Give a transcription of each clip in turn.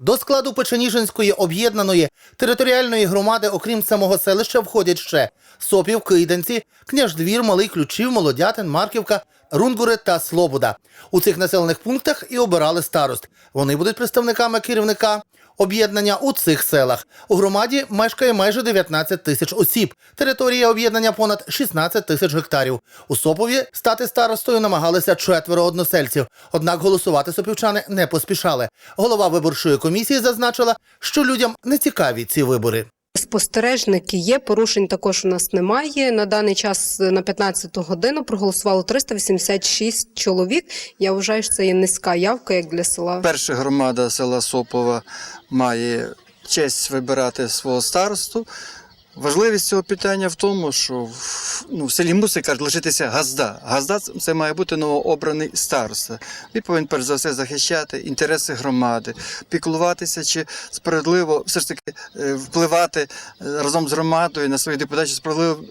До складу Печеніжинської об'єднаної територіальної громади, окрім самого селища, входять ще Сопів, Киданці, Княждвір, Малий Ключів, Молодятин, Марківка, Рунгури та Слобода. У цих населених пунктах і обирали старост. Вони будуть представниками керівника об'єднання у цих селах. У громаді мешкає майже 19 тисяч осіб. Територія об'єднання понад 16 тисяч гектарів. У Сопові стати старостою намагалися четверо односельців. Однак голосувати сопівчани не поспішали. Голова виборчої комісії зазначила, що людям не цікаві ці вибори. Спостережники є, порушень також у нас немає. На даний час е, на 15 годину проголосувало 386 чоловік. Я вважаю, що це є низька явка як для села. Перша громада села Сопова має честь вибирати свого старосту. Важливість цього питання в тому, що ну, в селі мусить кажуть, лишитися газда. Газда це має бути новообраний староста. Він повинен перш за все захищати інтереси громади, піклуватися чи справедливо все ж таки е, впливати е, разом з громадою на свої депутатів, справедливо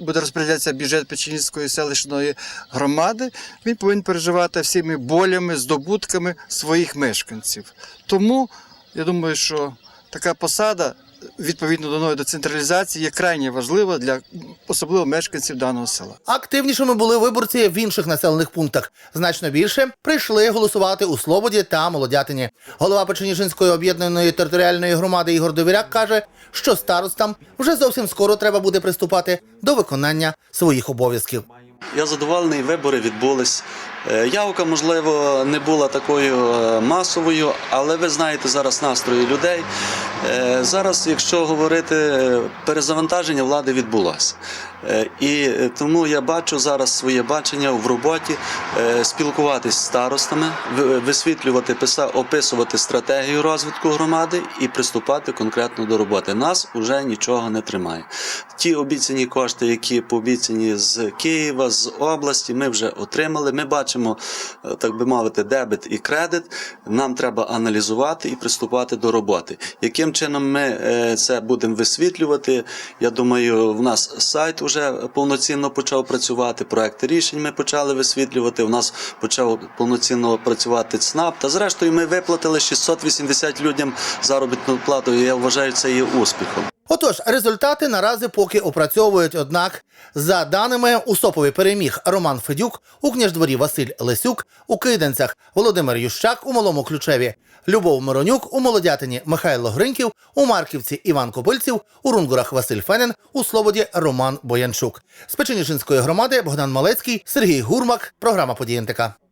буде розподілятися бюджет Печінської селищної громади. Він повинен переживати всіми болями, здобутками своїх мешканців. Тому я думаю, що така посада. Відповідно до нової децентралізації є крайне важлива для особливо мешканців даного села. Активнішими були виборці в інших населених пунктах. Значно більше прийшли голосувати у Слободі та Молодятині. Голова Печеніжинської об'єднаної територіальної громади Ігор Довіряк каже, що старостам вже зовсім скоро треба буде приступати до виконання своїх обов'язків. Я задоволений, вибори відбулись. Е, Явка, можливо, не була такою е, масовою, але ви знаєте зараз настрої людей. Е, Зараз, якщо говорити, перезавантаження влади відбулося. Е, І е, тому я бачу зараз своє бачення в роботі е, спілкуватись з старостами, висвітлювати, описувати стратегію розвитку громади і приступати конкретно до роботи. Нас уже нічого не тримає. Ті обіцяні кошти, які пообіцяні з Києва, з області, ми вже отримали. Ми бачимо, так би мовити, дебет і кредит. Нам треба аналізувати і приступати до роботи. Яким чином ми це будемо висвітлювати? Я думаю, в нас сайт вже повноцінно почав працювати. Проекти рішень ми почали висвітлювати. У нас почав повноцінно працювати ЦНАП. Та зрештою, ми виплатили 680 людям заробітну плату. І я вважаю, це є успіхом. Отож, результати наразі поки опрацьовують. Однак, за даними у Сопові переміг Роман Федюк, у княждворі Василь Лесюк, у Киденцях Володимир Ющак, у Малому Ключеві, Любов Миронюк, у Молодятині Михайло Гриньків, у Марківці Іван Копильців, у Рунгурах Василь Фенен, у Слободі Роман Боянчук. З Печеніжинської громади Богдан Малецький, Сергій Гурмак. Програма «Події НТК».